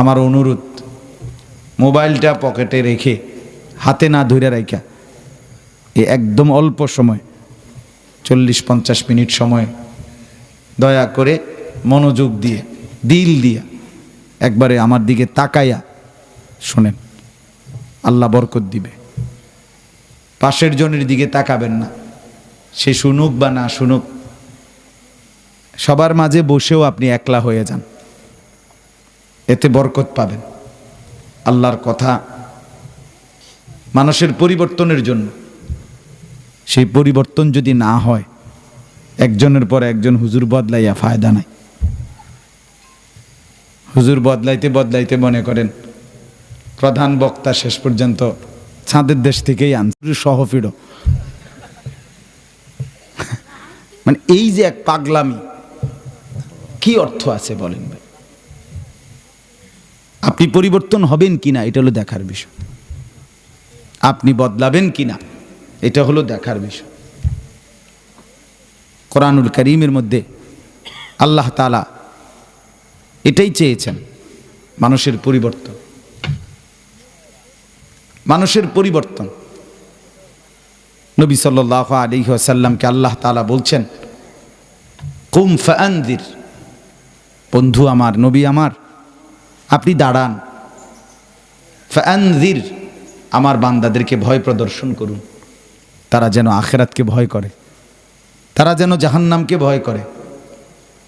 আমার অনুরোধ, মোবাইলটা পকেটে রেখে হাতে না ধরে রাখা এ একদম অল্প সময়, চল্লিশ পঞ্চাশ মিনিট সময়, দয়া করে মনোযোগ দিয়ে, দিল দিয়া একবারে আমার দিকে তাকাইয়া শোনেন, আল্লাহ বরকত দিবে। পাশের জনের দিকে তাকাবেন না, সে শুনুক বা না শুনুক, সবার মাঝে বসেও আপনি একলা হয়ে যান। এতে বরকত পাবেন। আল্লাহর কথা মানুষের পরিবর্তনের জন্য। সেই পরিবর্তন যদি না হয়, একজনের পর একজন হুজুর বদলাইয়া ফায়দা নাই। হুজুর বদলাইতে বদলাইতে মনে করেন, প্রধান বক্তা শেষ পর্যন্ত ছাদের দেশ থেকেই আনছে সহ ফিরো। মানে এই যে এক পাগলামি, কি অর্থ আছে বলেন ভাই? আপনি পরিবর্তন হবেন কিনা, এটা হলো দেখার বিষয়। আপনি বদলাবেন কিনা, এটা হলো দেখার বিষয়। কোরআনুল করিমের মধ্যে আল্লাহ তালা এটাই চেয়েছেন, মানুষের পরিবর্তন। মানুষের পরিবর্তন। নবী সাল্লাহ আলী আসাল্লামকে আল্লাহ তালা বলছেন, কুম ফান্দির বন্ধু আমার, নবী আমার আপনি দাঁড়ান। ফান্দির আমার বান্দাদেরকে ভয় প্রদর্শন করুন। তারা যেন আখেরাতকে ভয় করে। তারা যেন জাহান্নামকে ভয় করে।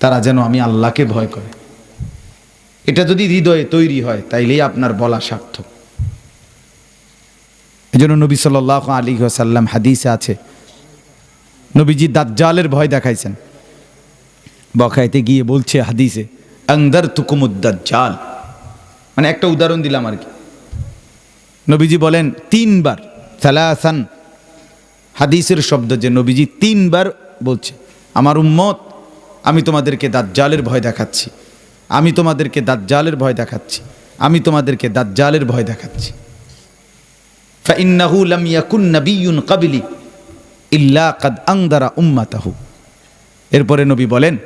তারা যেন আমি আল্লাহকে ভয় করে। এটা যদি হৃদয়ে তৈরি হয়, তাইলেই আপনার বলা সার্থক। এই জন্য নবী সাল আলী সাল্লাম হাদিসে আছে, নবীজি দাজ্জালের ভয় দেখাইছেন। বখাইতে গিয়ে বলছে হাদিসে আন্দার তুকুমুদ্দাজ্জাল মানে একটা উদাহরণ দিলাম আর কি। নবীজি বলেন, তিনবার, সালাসান, হাদিসের শব্দ যে নবীজি তিনবার বলছে, আমার উম্মত, আমি তোমাদেরকে দাজ্জালের ভয় দেখাচ্ছি। আমি তোমাদেরকে দাজ্জালের ভয় দেখাচ্ছি। আমি তোমাদেরকে দাজ্জালের ভয় দেখাচ্ছি। কাবিলি ইল্লা কাদ আংদারা উম্মাতাহু। এরপরে নবী বলেন,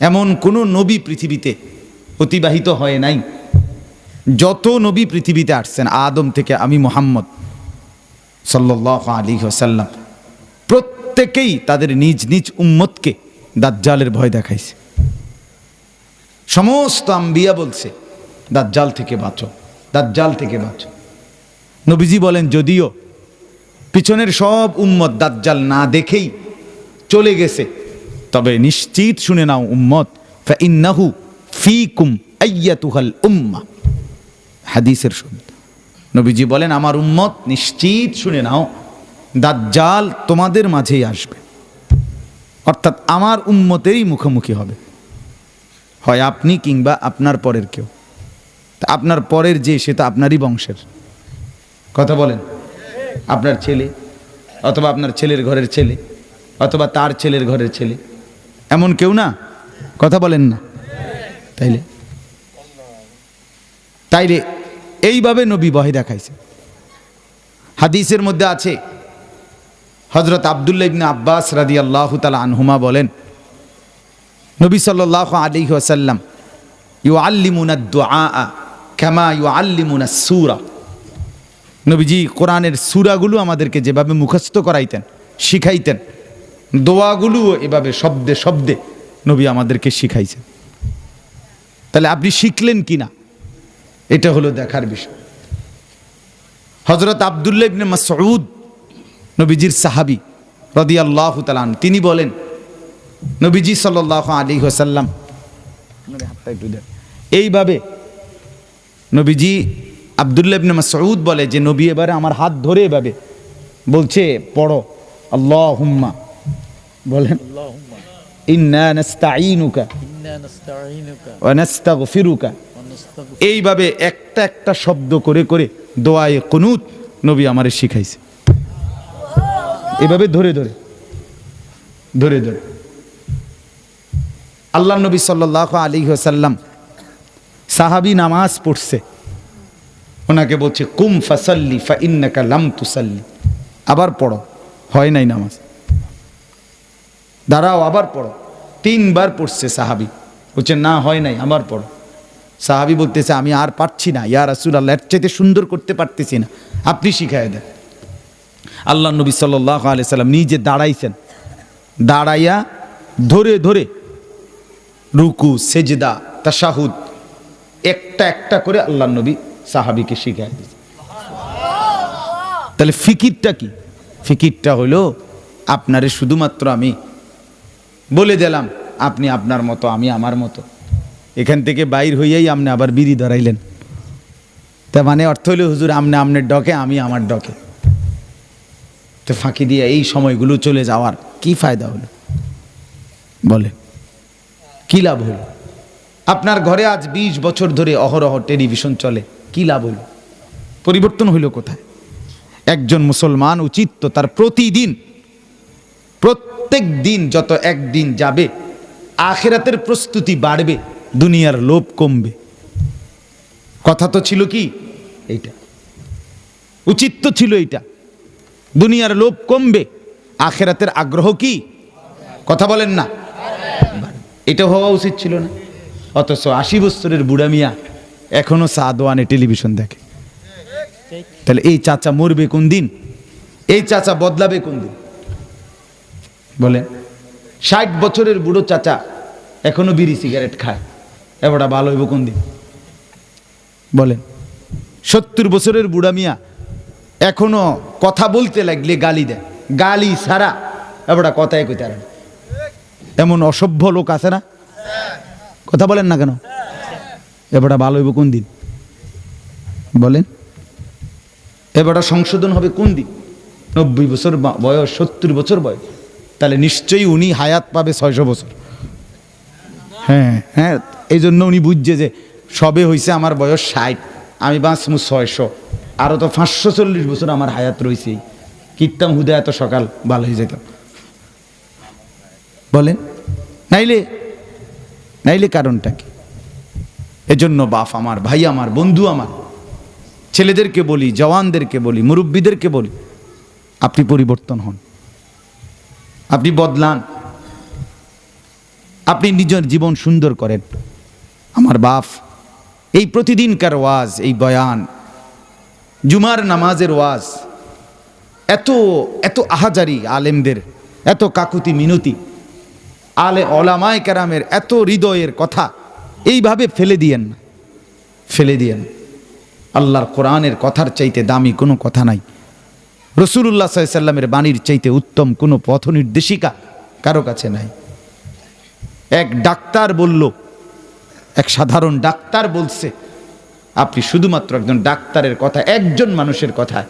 এমন কোনো নবী পৃথিবীতে অতিবাহিত হয় নাই। যত নবী পৃথিবীতে আসছেন, আদম থেকে আমি মোহাম্মদ সাল্লাহ আলী সাল্লাম প্রত্যেকেই তাদের নিজ নিজ উম্মতকে দাজ্জালের ভয় দেখাইছে। সমস্ত আম্বিয়া বলছে, দাজ্জাল থেকে বাঁচো, দাজ্জাল থেকে বাঁচো। নবীজি বলেন, যদিও পিছনের সব উম্মত দাজ্জাল না দেখেই চলে গেছে, তবে নিশ্চিত শুনে নাও উম্মত ফাইন্নাহু ফিকুম আইয়াতুহাল উম্মা। হাদিসের শব্দ নবীজি বলেন, আমার উম্মত, নিশ্চিত শুনে নাও, দাজ্জাল তোমাদের মাঝেই আসবে। অর্থাৎ আমার উম্মতেরই মুখোমুখি হবে। হয় আপনি কিংবা আপনার পরের কেউ। তা আপনার পরের যে, সে আপনারই বংশের। কথা বলেন। আপনার ছেলে, অথবা আপনার ছেলের ঘরের ছেলে, অথবা তার ছেলের ঘরের ছেলে। এমন কেউ না? কথা বলেন না। তাইলে? তাইলে এইভাবে নবী বহে দেখাইছে। হাদিসের মধ্যে আছে হজরত আবদুল্লা ইবনে আব্বাস রাদি আল্লাহ তালা আনহুমা বলেন, নবী সাল্লাহ আলী ওয়াসাল্লাম ইউ আল্লিমুনা দোয়া ইউ আল্লিমুনা সুরা। নবীজি কোরআনের সুরাগুলো আমাদেরকে যেভাবে মুখস্থ করাইতেন, শিখাইতেন, দোয়াগুলোও এভাবে শব্দে শব্দে নবী আমাদেরকে শিখাইছেন। তাহলে আপনি শিখলেন কি না এটা হলো দেখার বিষয়। হজরত আবদুল্লাহ ইবনে মাসউদ, নবীজির সাহাবি রদি আল্লাহ তালান তিনি বলেন, নবীজি সাল্লাহ আলী হোসাল্লাম এইভাবে নবীজি আবদুল্লাহ ইবনে মাসউদ বলে যে, নবী এবারে আমার হাত ধরে এভাবে বলছে, পড়ো আল্লাহ হুম্মা বলেন ইন্না এইভাবে একটা একটা শব্দ করে করে দোয়ায়ে কুনুত নবী আমারে শিখাইছে। এভাবে ধরে ধরে ধরে ধরে। আল্লাহ নবী সাল্লাহ আলী সাল্লাম সাহাবি নামাজ পড়ছে। ওনাকে বলছে কুম ফাসাল্লি ফা ইন্নাকা লাম তুসাল্লি। আবার পড়ো হয় নাই নামাজ। দাঁড়াও, আবার পড়ো। তিনবার পড়ছে সাহাবি। বলছে, না, হয় নাই, আমার পড়ো। সাহাবি বলতেছে, আমি আর পারছি না। ইয়া রাসুল আল্লাহ এর চাইতে সুন্দর করতে পারতেছি না। আপনি শিখাই দেন। আল্লাহ নবী সাল্লাহ আলি সাল্লাম নিজে দাঁড়াইছেন। দাঁড়াইয়া ধরে ধরে রুকু, সেজদা, তাশাহুদ, একটা একটা করে আল্লাহ নবী সাহাবিকে শিখাই দিয়েছে তাহলে ফিকিরটা কি? ফিকিরটা হলো আপনারে শুধুমাত্র আমি বলে দিলাম, আপনি আপনার মতো, আমি আমার মতো। এখান থেকে বাইর হইয়াই আপনি আবার বিড়ি ধরাইলেন। তা মানে অর্থ হইল, হুজুর, আমনে আমনের ডকে, আমি আমার ডকে। তো ফাঁকি দিয়ে এই সময়গুলো চলে যাওয়ার কি ফায়দা হলো? বলে, কি লাভ হলো? আপনার ঘরে আজ ২০ বছর ধরে অহরহ টেলিভিশন চলে, কি লাভ হলো? পরিবর্তন হইল কোথায়? একজন মুসলমান উচিত তো তার প্রতিদিন প্রত্যেক দিন যত একদিন যাবে, আখেরাতের প্রস্তুতি বাড়বে, দুনিয়ার লোভ কমবে। কথা তো ছিল কি? এইটা। উচিত তো ছিল এইটা। দুনিয়ার লোভ কমবে, আখেরাতের আগ্রহ কি? কথা বলেন না। এটা হওয়া উচিত ছিল না। অথচ আশি বছরের বুড়া মিয়া এখনও সাদওয়ানে টেলিভিশন দেখে। তাহলে এই চাচা মরবে কোন দিন এই চাচা বদলাবে কোন দিন বলেন, ষাট বছরের বুড়ো চাচা এখনও বিড়ি সিগারেট খায়। এবারটা ভালো হইব কোন দিন? বলেন, সত্তর বছরের বুড়া মিয়া এখনও কথা বলতে লাগলে গালি দেয়। গালি সারা এবারটা কথাই কইতে না। এমন অসভ্য লোক আছে না? কথা বলেন না কেন? এবারটা ভালো হইব কোন দিন? বলেন, এবারটা সংশোধন হবে কোন দিন? নব্বই বছর বয়স, সত্তর বছর বয়স। তাহলে নিশ্চয়ই উনি হায়াত পাবে ছয়শো বছর। হ্যাঁ হ্যাঁ এই জন্য উনি বুঝছে যে সবে হয়েছে আমার বয়স ষাট, আমি বাঁচমু ছয়শো। আরও তো পাঁচশো চল্লিশ বছর আমার হায়াত রয়েছেই কীর্তাম হুদা এত সকাল, ভালো হয়ে যেত বলেন, নাইলে নাইলে কারণটা কি? এজন্য বাপ আমার, ভাই আমার, বন্ধু আমার, ছেলেদেরকে বলি, জওয়ানদেরকে বলি, মুরব্বীদেরকে বলি, আপনি পরিবর্তন হন। আপনি বদলান। আপনি নিজের জীবন সুন্দর করেন। আমার বাপ, এই প্রতিদিনকার ওয়াজ, এই বয়ান, জুমার নামাজের ওয়াজ, এত এত আহাজারি আলেমদের, এত কাকুতি মিনতি, আলে অলামায় কেরামের এত হৃদয়ের কথা, এইভাবে ফেলে দিয়েন ফেলে দিয়েন। আল্লাহর কোরআনের কথার চাইতে দামি কোনো কথা নাই। রসুল্লাহ সাল্লামের বাণীর চাইতে উত্তম কোনো পথ নির্দেশিকা কারও কাছে নাই। এক ডাক্তার বলল, এক সাধারণ ডাক্তার বলছে, আপনি শুধুমাত্র একজন ডাক্তারের কথা, একজন মানুষের কথায়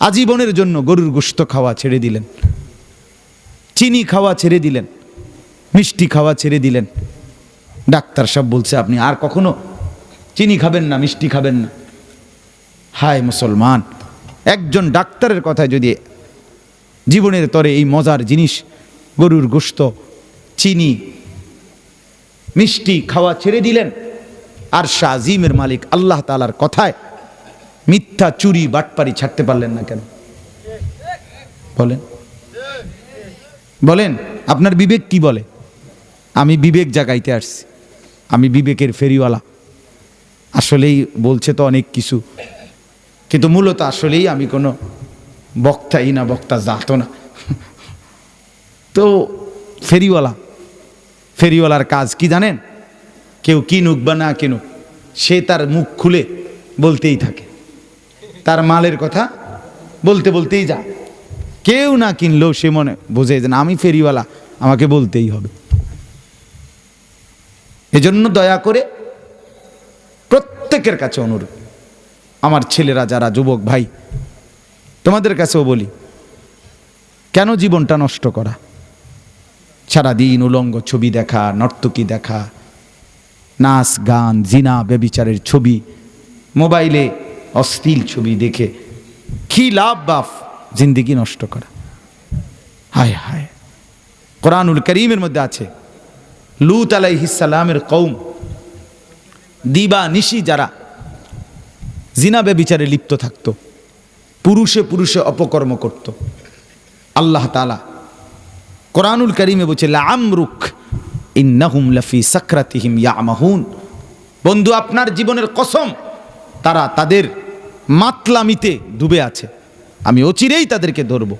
আজীবনের জন্য গরুর গোস্ত খাওয়া ছেড়ে দিলেন, চিনি খাওয়া ছেড়ে দিলেন, মিষ্টি খাওয়া ছেড়ে দিলেন। ডাক্তার সব বলছে, আপনি আর কখনো চিনি খাবেন না, মিষ্টি খাবেন না। হায় মুসলমান একজন ডাক্তারের কথায় যদি জীবনের তরে এই মজার জিনিস, গরুর গোস্ত চিনি, মিষ্টি খাওয়া ছেড়ে দিলেন, আর শাহ আজিমের মালিক আল্লাহ তালার কথায় মিথ্যা চুরি, বাটপারি ছাড়তে পারলেন না কেন? বলেন। বলেন, আপনার বিবেক কি বলে? আমি বিবেক জাগাইতে আসছি। আমি বিবেকের ফেরিওয়ালা। আসলেই বলছে তো অনেক কিছু। কিন্তু মূলত আসলেই আমি কোনো বক্তাই না বক্তা জাতো না। তো ফেরিওয়ালা ফেরিওয়ালার কাজ কি জানেন? কেউ কিনুক বা না কিনুক সে তার মুখ খুলে বলতেই থাকে। তার মালের কথা বলতে বলতেই যা কেউ না কিনলেও সে মনে বোঝে যে না, আমি ফেরিওয়ালা আমাকে বলতেই হবে। এজন্য দয়া করে প্রত্যেকের কাছে অনুরোধ। আমার ছেলেরা যারা যুবক ভাই, তোমাদের কাছেও বলি, কেন জীবনটা নষ্ট করা? সারাদিন উলঙ্গ ছবি দেখা, নর্তকী দেখা, নাচ, গান, জিনা বেবিচারের ছবি, মোবাইলে অশ্লীল ছবি দেখে কি লাভ বাফ, জিন্দিগি নষ্ট করা। হায় হায়, কোরআনুল করিমের মধ্যে আছে, লুত আলাইহিসালামের কৌম দিবা নিশি যারা জিনা বেবিচারে লিপ্ত থাকতো। পুরুষে পুরুষে অপকর্ম করত। আল্লাহ তালা কোরআনুল করিমে বলছে আমরুখ ইন্নাহুম লাফি সাকরাতিহিম ইয়ামাহুন। বন্ধু, আপনার জীবনের কসম, তারা তাদের মাতলামিতে ডুবে আছে। আমি অচিরেই তাদেরকে ধরব।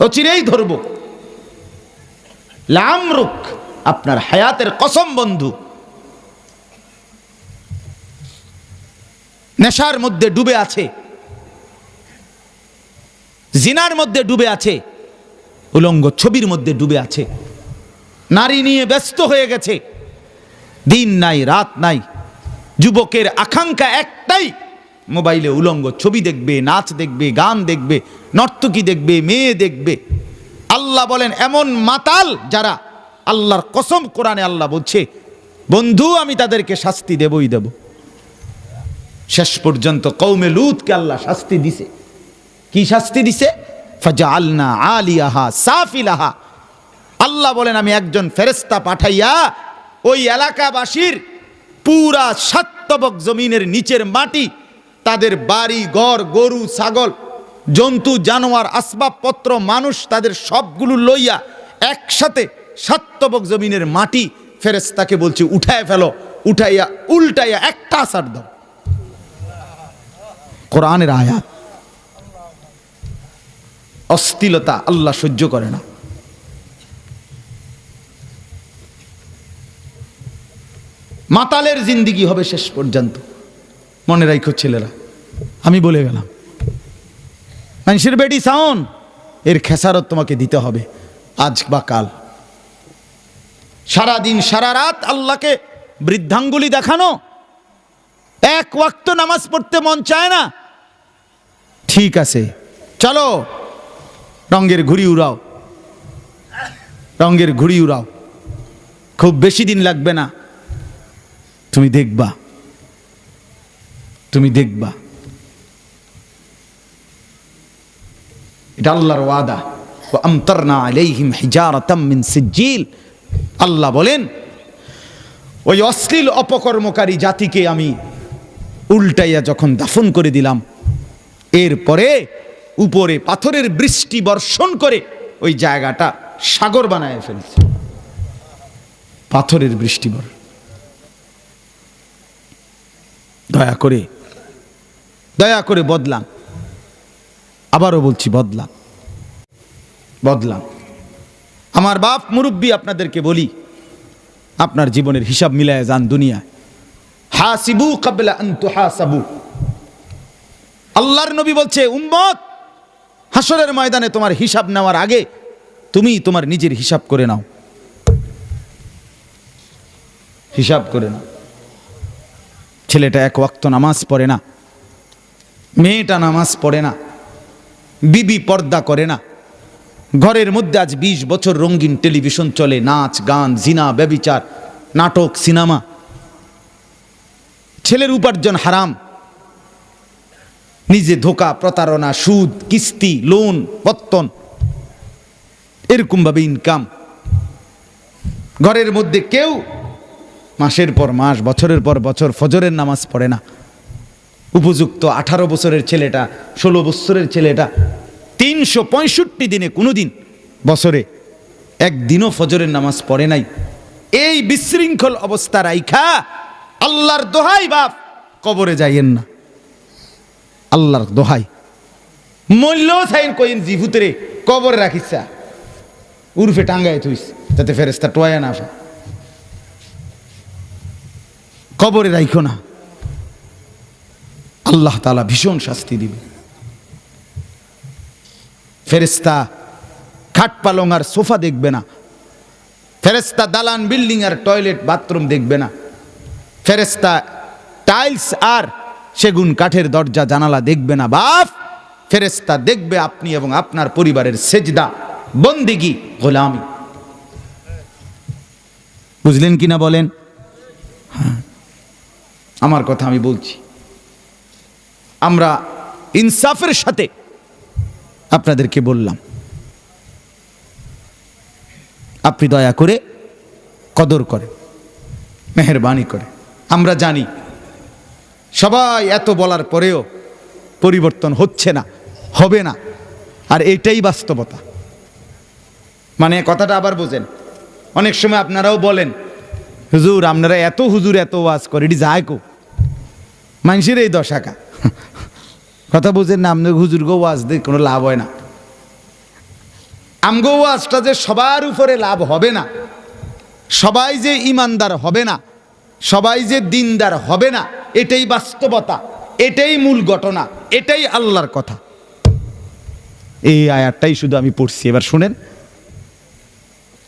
অচিরেই ধরব। লামরুক আপনার হায়াতের কসম, বন্ধু। নেশার মধ্যে ডুবে আছে। জিনার মধ্যে ডুবে আছে। উলঙ্গ ছবির মধ্যে ডুবে আছে। নারী নিয়ে ব্যস্ত হয়ে গেছে। দিন নাই, রাত নাই। যুবকের আকাঙ্ক্ষা একটাই, মোবাইলে উলঙ্গ ছবি দেখবে, নাচ দেখবে, গান দেখবে, নর্তকী দেখবে, মেয়ে দেখবে। আল্লাহ বলেন, এমন মাতাল যারা আল্লাহর কসম কোরআনে আল্লাহ বলছে, বন্ধু আমি তাদেরকে শাস্তি দেবই দেব। শেষ পর্যন্ত কৌমে লুতকে আল্লাহ শাস্তি দিছে। কি শাস্তি দিছে? ফাজা আলনা আলিয়াহা সাফিলাহা। আল্লাহ বলেন, আমি একজন ফেরেস্তা পাঠাইয়া ওই এলাকাবাসীর পুরা সাত্তবক জমিনের নিচের মাটি, তাদের বাড়ি, ঘর, গরু, ছাগল, জন্তু, জানোয়ার, আসবাবপত্র, মানুষ, তাদের সবগুলো লইয়া একসাথে সাত্তবক জমিনের মাটি ফেরেস্তাকে বলছে, উঠায় ফেলো, উঠাইয়া, উল্টাইয়া একটা আসার দাও। কোরআনের আয়াত। অস্থিলতা আল্লাহ সহ্য করে না। মাতালের জিন্দিগি হবে শেষ পর্যন্ত। মনে রাখো ছেলেরা, আমি বলে গেলাম। মানুষের বেটি সাউন এর খেসারত তোমাকে দিতে হবে আজ বা কাল। সারা দিন সারা রাত আল্লাহকে বৃদ্ধাঙ্গুলি দেখানো এক ওয়াক্ত নামাজ পড়তে মন চায় না। ঠিক আছে, চলো রঙ্গের ঘুড়ি উড়াও। রঙ্গের ঘুড়ি উড়াও। খুব বেশি দিন লাগবে না। তুমি দেখবা। তুমি দেখবা। এটা আল্লাহর ওয়াদা। আমতারনা আল্লাহ বলেন, ওই অশ্লীল অপকর্মকারী জাতিকে আমি উল্টাইয়া যখন দাফন করে দিলাম, এরপরে উপরে পাথরের বৃষ্টি বর্ষণ করে ওই জায়গাটা সাগর বানায় ফেলছে। পাথরের বৃষ্টি বর দয়া করে দয়া করে বদলাম আবারও বলছি বদলাম বদলাম আমার বাপ মুরব্বী আপনাদেরকে বলি, আপনার জীবনের হিসাব মিলায় যান দুনিয়ায়। হাসিবু কাবলা আন্তু হাসাবু আল্লাহর নবী বলছে, উম্মত হাসরের ময়দানে তোমার হিসাব নেওয়ার আগে তুমি তোমার নিজের হিসাব করে নাও। হিসাব করে নাও। ছেলেটা এক ওয়াক্ত নামাজ পড়ে না, মেয়েটা নামাজ পড়ে না, বিবি পর্দা করে না। ঘরের মধ্যে আজ ২০ বছর রঙিন টেলিভিশন চলে, নাচ, গান, জিনা, ব্যবিচার, নাটক, সিনেমা। ছেলের উপার্জন হারাম। নিজে ধোকা, প্রতারণা, সুদ, কিস্তি, লোন পত্তন এরকমভাবে ইনকাম ঘরের মধ্যে কেউ মাসের পর মাস, বছরের পর বছর ফজরের নামাজ পড়ে না। উপযুক্ত আঠারো বছরের ছেলেটা, ষোলো বছরের ছেলেটা, তিনশো পঁয়ষট্টি দিনে কোনো দিন বছরে একদিনও ফজরের নামাজ পড়ে নাই। এই বিশৃঙ্খল অবস্থা রাইখা আল্লাহর দোহাই বাপ, কবরে যাইয়েন না। আল্লাহর দোহাই। মূল্য সাইন কইন জিভুতরে কবরে রাখিসা উর্ফে টাঙ্গায় তুইস যাতে ফেরেস্তা টোয়া না কবরে রাইখো না। আল্লাহ তালা ভীষণ শাস্তি দিবে ফেরেস্তা খাট পালং আর সোফা দেখবে না। ফেরেস্তা দালান বিল্ডিং আর টয়লেট বাথরুম দেখবে না। ফেরেস্তা টাইলস আর সেগুন কাঠের দরজা জানালা দেখবে না বাপ। ফেরেস্তা দেখবে আপনি এবং আপনার পরিবারের সেজদা, বন্দিগি, গোলামি। বুঝলেন কিনা বলেন? হ্যাঁ। আমার কথা আমি বলছি। আমরা ইনসাফের সাথে আপনাদেরকে বললাম। আপনি দয়া করে কদর করে মেহরবানি করে আমরা জানি। সবাই এত বলার পরেও পরিবর্তন হচ্ছে না, হবে না। আর এটাই বাস্তবতা। মানে কথাটা আবার বোঝেন। অনেক সময় আপনারাও বলেন, হুজুর, আপনারা এত হুজুর, এত ওয়াজ করে এটি যায় কো? মানুষের এই দশাকা কথা বুঝেন না, আপনার হুজুর গো ওয়াজ দিয়ে কোনো লাভ হয় না। আমগো ওয়াজটা যে সবার উপরে লাভ হবে না, সবাই যে ইমানদার হবে না সবাই যে দিনদার হবে না, এটাই বাস্তবতা, এটাই মূল ঘটনা, এটাই আল্লাহর কথা। এই আয়াতটাই শুধু আমি পড়ছি, এবার শুনেন।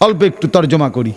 অল্প একটু তর্জমা করি।